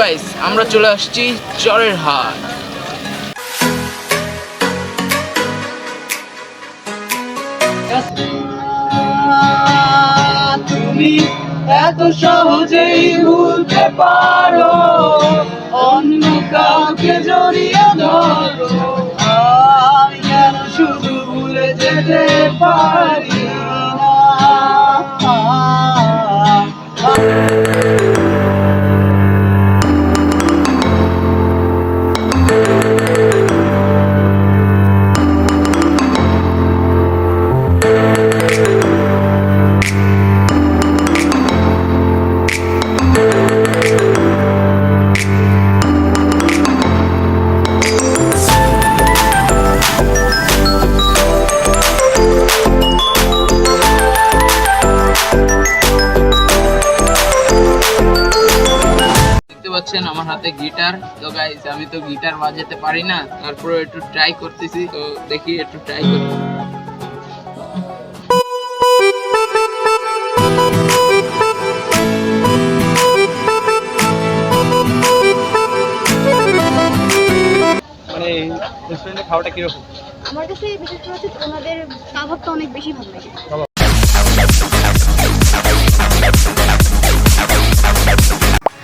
Guys আমরা চলে আসছি চরের হাট। তুমি এত সহজেই ভুলতে পারো, অন্য কাউকে জড়িয়ে ধরো। শুধু ভুলে যেতে পারি না? গিটার তো গাইস আমি তো গিটার বাজাতে পারি না তারপরে একটু ট্রাই করতেছি তো দেখি একটু ট্রাই করি। মানে রেস্টুরেন্টে খাওয়াটা কীরকম? আমার কাছে বিশেষ করে হচ্ছে ওনাদের কাবাবটা অনেক বেশি ভালো লাগে।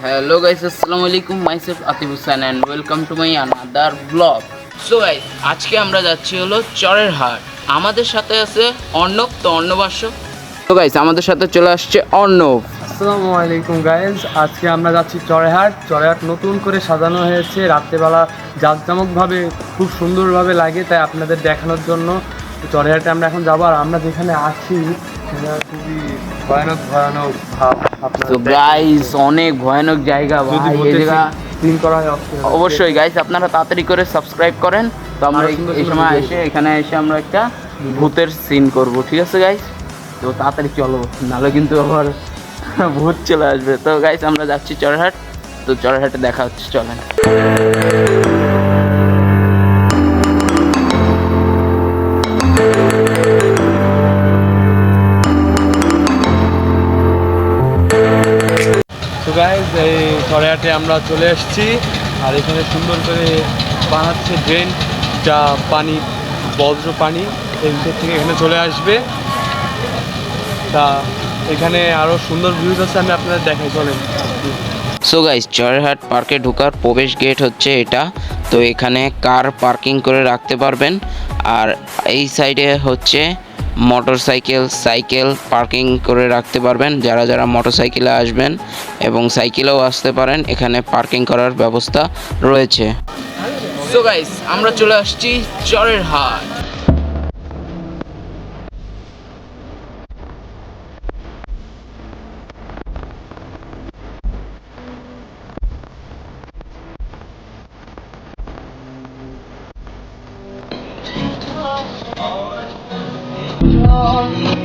হ্যালো গাইস আসসালামু আলাইকুম myself Atif Hussain and welcome to my another blog so guys আজকে আমরা যাচ্ছি হলো চরের হাট। আমাদের সাথে আছে অর্ণব, তো অর্ণবাস্য তো গাইস আমাদের সাথে চলে আসছে অর্ণব। আসসালামু আলাইকুম গাইস আজকে আমরা যাচ্ছি চড়েহাট চড়েহাট নতুন করে সাজানো হয়েছে। রাত্রেবেলা জাঁকজমকভাবে খুব সুন্দরভাবে লাগে, তাই আপনাদের দেখানোর জন্য। চড়েহাটে আমরা এখন যাব। আর আমরা যেখানে আছি ভয়ানক ভয়ানক ভাব আপনারা তো গাইস অনেক ভয়ানক জায়গা ভাই এই জায়গা ক্লিন করা হয় অবশ্যই গাইস আপনারা তাড়াতাড়ি করে সাবস্ক্রাইব করেন। তো আমরা এই- সময় এসে এখানে এসে আমরা একটা ভূতের সিন করব ঠিক আছে গাইস তো তাড়াতাড়ি চলো নাহলে কিন্তু আবার ভূত চলে আসবে। তো গাইস আমরা যাচ্ছি চড়হাট তো চড়হাটে দেখা হচ্ছে চলেন। এই আমরা চলে এসেছি। আর এখানে সুন্দর করে বানাচ্ছে ড্রেন যা পানি, বজ্র পানি, এই ভিতর থেকে এখানে চলে আসবে। তা এখানে আরও সুন্দর ভিউজ আছে, আমি আপনাদের দেখাই, চলেন। সো গাইস চড়হাট পার্কে ঢোকার প্রবেশ গেট হচ্ছে এটা। তো এখানে কার পার্কিং করে রাখতে পারবেন। আর এই সাইডে হচ্ছে মোটর সাইকেল পার্কিং করে রাখতে পারবেন। যারা যারা মোটর সাইকেলে আসবেন এবং সাইকেলেও আসতে পারেন, এখানে পার্কিং করার ব্যবস্থা রয়েছে। সো গাইস আমরা চলে আসছি চরের হাট। Oh.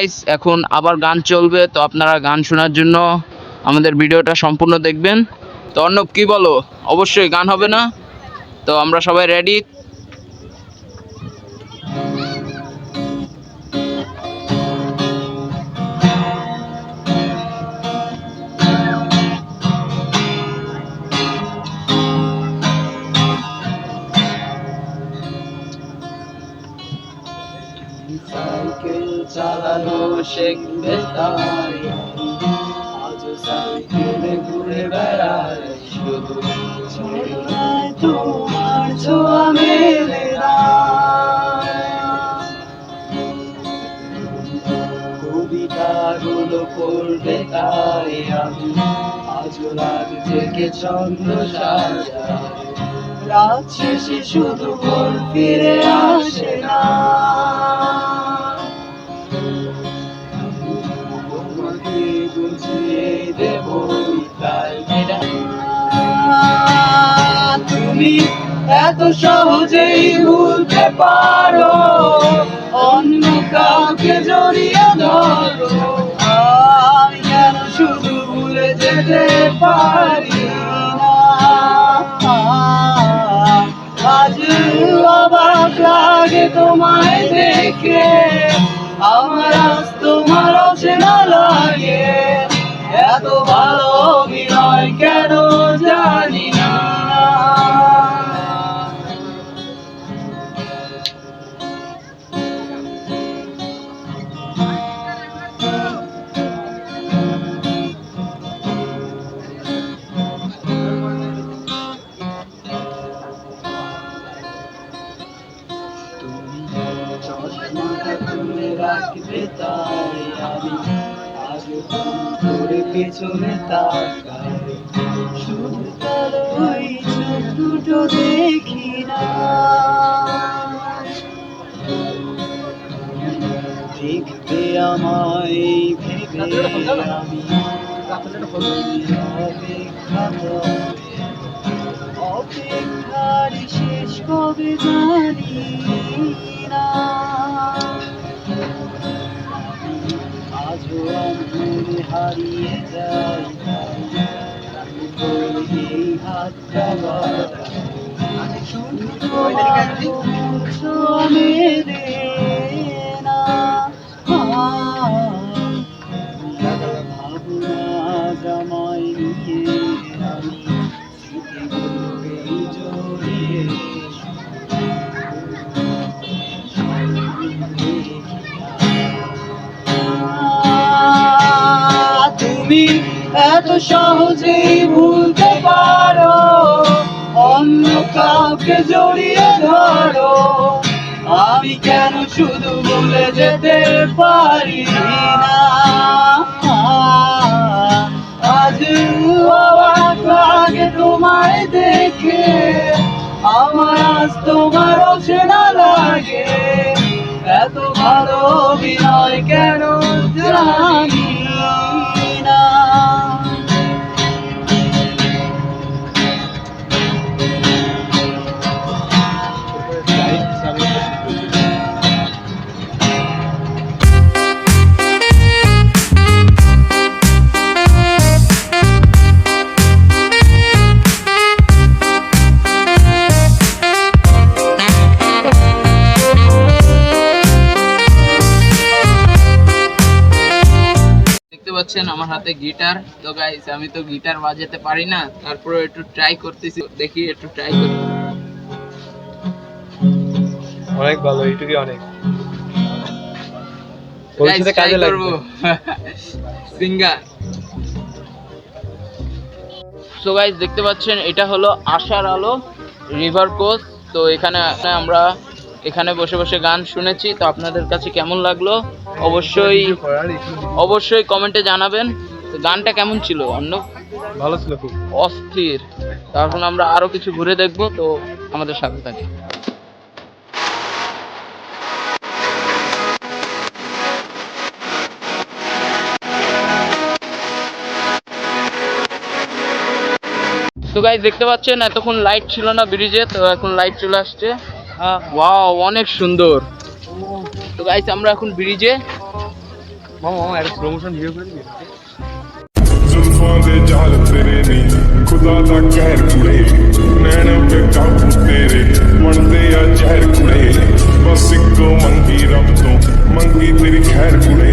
গাইস এখন আবার গান চলবে, তো আপনারা গান শোনার জন্য আমাদের ভিডিওটা সম্পূর্ণ দেখবেন। তো অর্ণব, কি বলো? অবশ্যই গান হবে না? তো আমরা সবাই রেডি চালানো শিখবে তাই আজ সাইকেলে ঘুরে বেড়ায়, শুধু তোমার ছোঁয়া মেলে কবিতাগুলো পড়বে তাই আমি আজ রাত থেকে ছন্দ সাজাই। রাত শেষে শুধু মন ফিরে আসে না। তুমি এত সহজেই ভুলতে পারো। অন্য কাউকে জড়িয়ে ধরো। আমি শুধু ভুলে যেতে পারি আজ অবাক লাগে তোমায় দেখে। আমার আজ তোমার অচেনা লাগে। এত ভালো অভিনয় কেন জানি পেছনে তাকাই ওই চোখ দুটো দেখি না। দেখবে আমায় ভেবে আমি অপেক্ষা অপেক্ষার শেষ কবে জানি না। আমি হারিয়ে যাই হাতটা বাড়াই। শুধু তোমার না সহজেই ভুলতে পারো। অন্য কাউকে জড়িয়ে ধরো। আমি কেন শুধু ভুলে যেতে পারি না? আজ অবাক লাগে তোমায় দেখে। আমার আজ তোমার অচেনা লাগে। এত ভালো অভিনয় কেন জানি পাচ্ছেন আমার হাতে গিটার। তো গাইস আমি তো গিটার বাজাতে পারি না তারপরে একটু ট্রাই করতেছি। দেখি একটু ট্রাই করি। অনেক ভালো এইটুকুই অনেক। ভবিষ্যতে কাজে লাগবে। সিঙ্গার সো গাইস দেখতে পাচ্ছেন এটা হলো আশার আলো রিভার কোস্ট তো এখানে আমরা এখানে বসে বসে গান শুনেছি তো আপনাদের কাছে কেমন লাগল? অবশ্যই অবশ্যই কমেন্টে জানাবেন। গানটা কেমন ছিল অন্য? ভালো ছিল খুব। অস্থির। তো এখন আমরা আরও কিছু ঘুরে দেখব তো আমাদের সাথে থাকে তো গাইজ দেখতে পাচ্ছেন এতক্ষণ লাইট ছিল না ব্রিজে তো এখন লাইট চলে আসছে। ওয়াও অনেক সুন্দর। তো গাইস আমরা এখন ব্রিজে মামা মামা প্রমোশন ভিডিও করে দিবি? जुल्फों दे जाल तेरे नी खुदा दा कहर कुड़े नैना पे काबू तेरे वंदे आ जहर कुड़े बस इको मंगी रब तो मंगी तेरी खैर कुड़े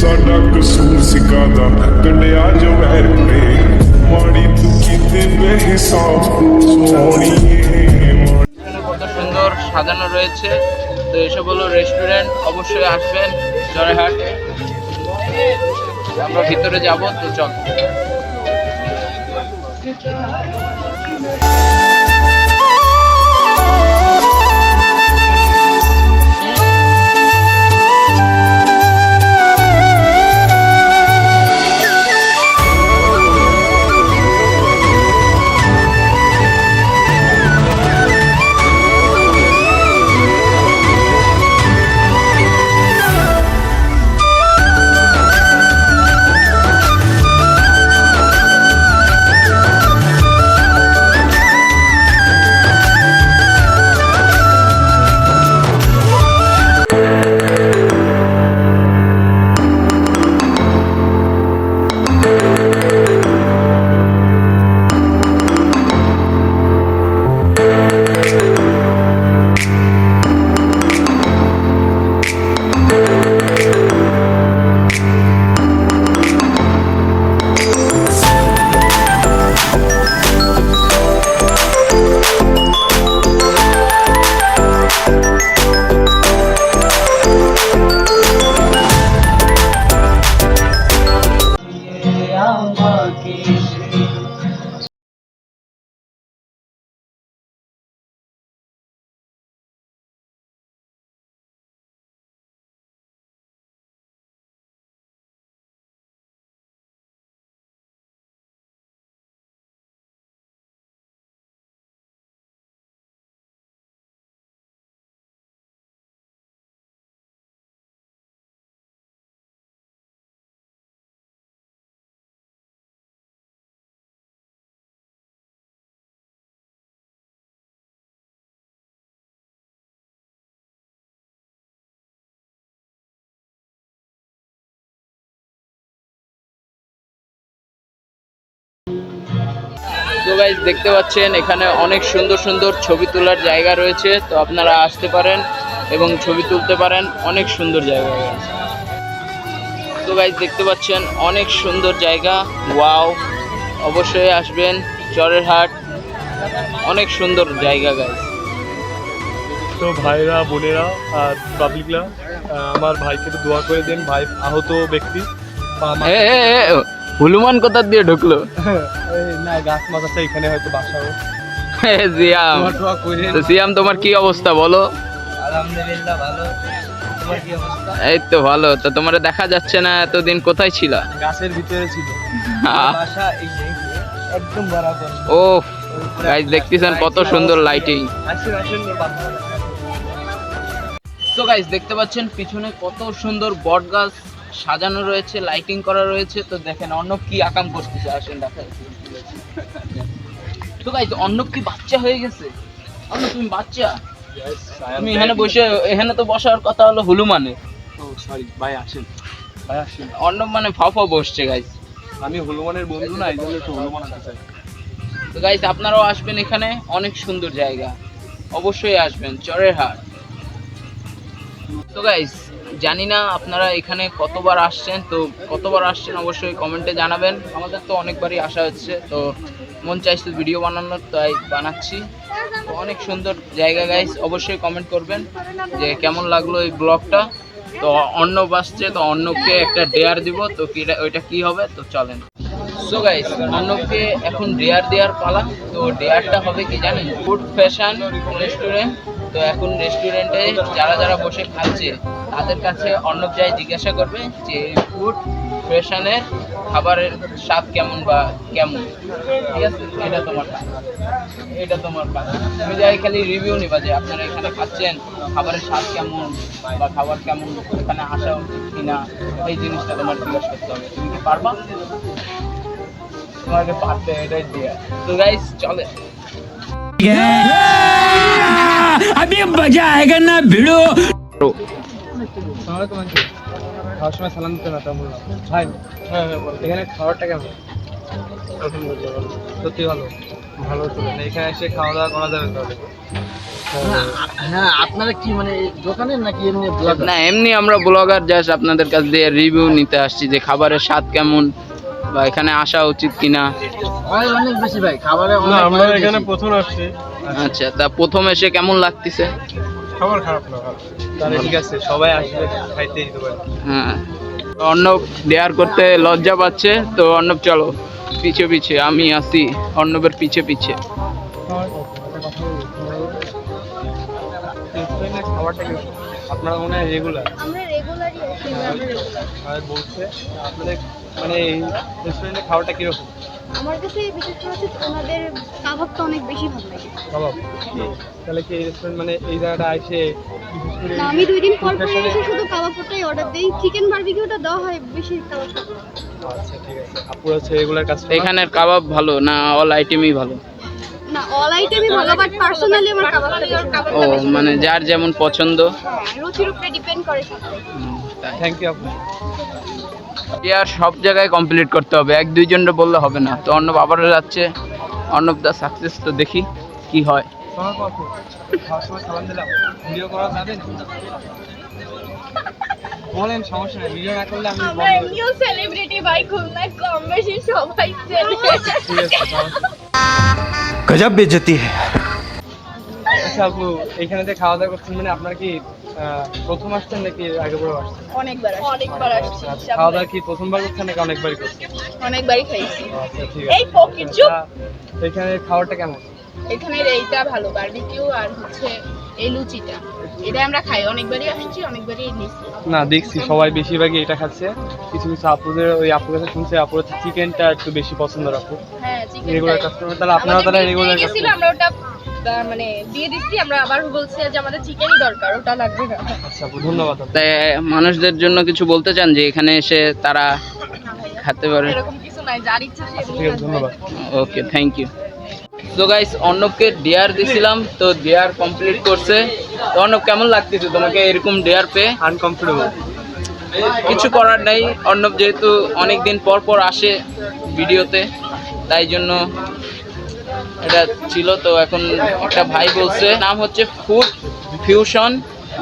साडा कसूर सिका दा कढ़िया जो वहर कुड़े माड़ी तू कीते बेहिसाब सोनी সুন্দর সাজানো রয়েছে। তো এসব হলো রেস্টুরেন্ট অবশ্যই আসবেন জয়হাটে। আমরা ভিতরে যাব, তো চল। তো গাইজ দেখতে পাচ্ছেন, এখানে অনেক সুন্দর সুন্দর ছবি তোলার জায়গা রয়েছে, তো আপনারা আসতে পারেন এবং ছবি তুলতে পারেন, অনেক সুন্দর জায়গা তো গাইজ দেখতে পাচ্ছেন, অনেক সুন্দর জায়গা ওয়াও অবশ্যই আসবেন, চরের হাট, অনেক সুন্দর জায়গা গাইজ তো ভাইরা, বোনেরা আর পাবলিকরা আমার ভাইকে একটু দোয়া করে দেন, ভাই আহত ব্যক্তি। এ, হনুমান কোথা দিয়ে ঢুকলো? না গাছ মাছ আছে এখানে হয়তো সিয়াম। সিয়াম তোমার কি অবস্থা বলো? আলহামদুলিল্লাহ ভালো। এই তো ভালো তো তোমার দেখা যাচ্ছে না এতদিন কোথায় ছিলা? গাছের ভিতরে ছিল। বাসা একদম বরাবর। ও গাইজ দেখতেছেন কত সুন্দর লাইটিং তো গাইজ দেখতে পাচ্ছেন পিছনে কত সুন্দর বট গাছ। সাজানো রয়েছে লাইটিং করা রয়েছে। তো দেখেন অর্ণব কি আকাম করতেছে আসেন দেখাই। তো গাইজ অর্ণব কি বাচ্চা হয়ে গেছে? অর্ণব তুমি বাচ্চা? তুমি এখানে বসে এখানে তো বসার কথা হলো হুলুমানে ও সরি ভাই আসেন। ভাই আসেন। অর্ণব মানে ফাফা বসছে গাইজ আমি হনুমানের বন্ধু না এই জন্য একটু হনুমান আনতে চাই। তো গাইজ আপনারাও আসবেন এখানে অনেক সুন্দর জায়গা। অবশ্যই আসবেন চরের হাট। তো গাইজ জানি না আপনারা এখানে কতবার আসছেন, তো কতবার আসছেন অবশ্যই কমেন্টে জানাবেন। আমাদের তো অনেকবারই আসা হচ্ছে, তো মন চাইছে ভিডিও বানানোর, তাই বানাচ্ছি। অনেক সুন্দর জায়গা গাইস অবশ্যই কমেন্ট করবেন যে কেমন লাগল এই ব্লগটা তো অন্য বাসছে তো অন্যকে একটা ডেয়ার দিব, তো ওইটা কি হবে, তো চলেন। সো গাইস অন্যকে এখন ডেয়ার দেওয়ার পালা, তো ডেয়ারটা হবে কি জানেন? ফুড ফ্যাশন রেস্টুরেন্ট তো এখন রেস্টুরেন্টে যারা যারা বসে খাচ্ছে, তাদের কাছে অন্য যাই জিজ্ঞাসা করবে যে ফুড ফ্যাশনের খাবারের স্বাদ কেমন বা কেমন? ঠিক আছে? এটা তোমার এটা তোমার কাজ তুমি যাই খালি রিভিউ নিবা যে আপনারা এখানে খাচ্ছেন, খাবারের স্বাদ কেমন বা খাবার কেমন, এখানে আসা উচিত কিনা, এই জিনিসটা তোমার জিজ্ঞাসা করতে হবে। তুমি কি পারবা? তোমাকে পারতে এটাই দিয়ে। তো গাইস চলে अभी मजा आएगा ना भिड़ो সালামালাইকুম আঙ্কেল খাওয়ার সময় সালাম দিতে না তা বললাম ভাই হ্যাঁ হ্যাঁ বল। এখানে খাবারটা কেমন আলহামদুলিল্লাহ ভালো সত্যি ভালো ভালো তো না এখানে এসে খাওয়া দাওয়া করা যাবে তাহলে হ্যাঁ আপনারা কি মানে দোকানের নাকি এমনি ব্লগ না এমনি আমরা ব্লগার জাস্ট আপনাদের কাছ দিয়ে রিভিউ নিতে আসছি যে খাবারের স্বাদ কেমন বা এখানে আসা উচিত কিনা? অনেক অনেক বেশি ভাই খাবারে আমরা এখানে প্রথম আসছি। আচ্ছা তা প্রথম এসে কেমন লাগতেছে? খাবার খারাপ না তাহলে ঠিক আছে সবাই আসবে খাইতে দিতে পারে হ্যাঁ। অর্ণব ডেয়ার করতে লজ্জা পাচ্ছে তো অর্ণব চলো পিছে পিছে আমি আসি অর্ণবের পিছে পিছে। আপনারা মনে হয় রেগুলার আমরা রেগুলারই আসি। আর বলছে আপনাদের মানে এই রেস্টুরেন্টের খাবারটা কীরকম? আমার কাছে বিশেষ করে হচ্ছে ওনাদের কাবাবটা অনেক বেশি ভালো লাগে। কাবাব? তাহলে কি রেস্টুরেন্ট মানে এই জায়গাটা করে না আমি দুই দিন পর পর এসে শুধু কাবাবটাই অর্ডার দিই। চিকেন বারবিকিউটা দেওয়া হয় বেশি কাবাব আচ্ছা ঠিক আছে। রেগুলার কাস্টমার এখানের কাবাব ভালো না অল আইটেমই ভালো? না অল আইটেমই ভালো বাট পার্সোনালি আমার কাবাবটা ও মানে যার যেমন পছন্দ। হ্যাঁ রুচির উপরে ডিপেন্ড করে সব থ্যাংক ইউ আপু। আর সব জায়গায় কমপ্লিট করতে হবে। এক দুইজনটা বললে হবে না। তো অর্ণব আবারও যাচ্ছে। অর্ণব দা সাকসেস তো দেখি কি হয়। বলেন সমস্যা নেই। ভিডিও না করলে আমি বন্ধ করে দেব। নিউ সেলিব্রিটি ভাই খুলনায় কম বেশি সবাই চেনে ঠিক আছে আচ্ছা আপু এইখানেতে খাওয়া দাওয়া করছেন মানে আপনার কি আহ, প্রথম আসছেন নাকি আগে পরে আসছেন? অনেকবার অনেকবার আসছি আচ্ছা, খাওয়া দাওয়া কি প্রথমবার করছেন নাকি অনেকবারই করছেন? অনেকবারই খাইছি। আচ্ছা ঠিক এই পকেট চুপ। আচ্ছা, এখানে খাবারটা কেমন? এখানের এইটা ভালো বারবিকিউ আর হচ্ছে এই লুচিটা। এটা আমরা খাই অনেকবারই আসছি অনেকবারই নিচ্ছি না দেখছি সবাই বেশিরভাগই এটা খাচ্ছে। কিছু কিছু আপুদের ওই আপুর কাছে শুনছে আপুর চিকেনটা একটু বেশি পছন্দ আপু। হ্যাঁ চিকেন রেগুলার কাস্টমার তাহলে আপনারা তাহলে রেগুলার গেছিল আমরা ওটা মানে দিয়ে দিচ্ছি। আমরা আবার বলছি যে আমাদের চিকেনই দরকার ওটা লাগবে না। আচ্ছা ধন্যবাদ। তাই মানুষদের জন্য কিছু বলতে চান যে এখানে এসে তারা খেতে পারে? এরকম কিছু নাই যার ইচ্ছা সে আচ্ছা, ধন্যবাদ। ওকে থ্যাংক ইউ তো গাইস অর্ণবকে ডেয়ার দিছিলাম তো ডেয়ার কমপ্লিট করছে। তো অর্ণব কেমন লাগতেছে তোমাকে এরকম ডেয়ার পেয়ে? আনকমফোর্টেবল কিছু করার নেই। অর্ণব যেহেতু অনেক দিন পর পর আসে ভিডিওতে তাই জন্য এটা ছিল তো এখন একটা ভাই বলছে নাম হচ্ছে ফুড ফিউশন।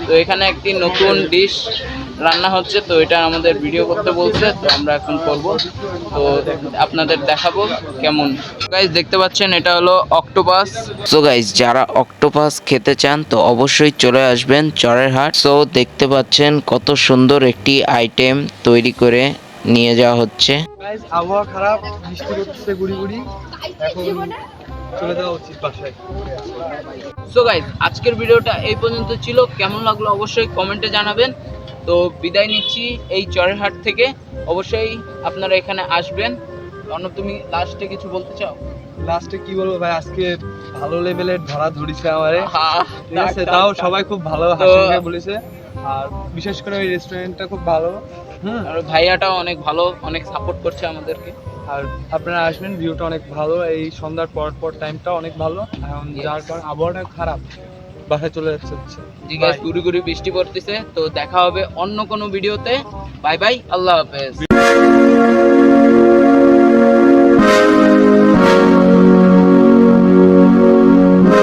তো এখানে একটি নতুন ডিশ রান্না হচ্ছে তো এটা আমাদের ভিডিও করতে বলছে তো আমরা এখন করব। তো আপনাদের দেখাবো কেমন। গাইজ দেখতে পাচ্ছেন এটা হলো অক্টোপাস। সো গাইজ যারা অক্টোপাস খেতে চান তো অবশ্যই চলে আসবেন চরের হাট। সো দেখতে পাচ্ছেন কত সুন্দর একটি আইটেম তৈরি করে নিয়ে যাওয়া হচ্ছে। আবহাওয়া খারাপ বৃষ্টি করতেছে গুড়ি গুড়ি। এখন চলে যাওয়া উচিত বাসায়। সো গাইজ আজকের ভিডিওটা এই পর্যন্ত ছিল। কেমন লাগল অবশ্যই কমেন্টে জানাবেন। তো বিদায় নিচ্ছি এই চরের হাট থেকে। অবশ্যই আপনারা এখানে আসবেন। অন্য তুমি লাস্টে কিছু বলতে চাও? লাস্টে কি বলব ভাই আজকে ভালো লেভেলের ধরা ধরিছে আমারে। ঠিক আছে তাও সবাই খুব ভালো তো- হাসি বলেছে। আর বিশেষ করে ওই রেস্টুরেন্টটা খুব ভালো। হুম। আর ভাইয়াটাও অনেক ভালো অনেক সাপোর্ট করছে আমাদেরকে। আর আপনারা আসবেন ভিউটা অনেক ভালো। এই সন্ধ্যার পর পর টাইমটা অনেক ভালো। এখন. যার কারণ আবহাওয়াটা খারাপ। বাসায় চলে যাচ্ছে। হচ্ছে জি গাইস Bye. গুড়ি গুড়ি বৃষ্টি পড়তেছে। তো দেখা হবে অন্য কোনো ভিডিওতে বাই বাই আল্লাহ হাফেজ।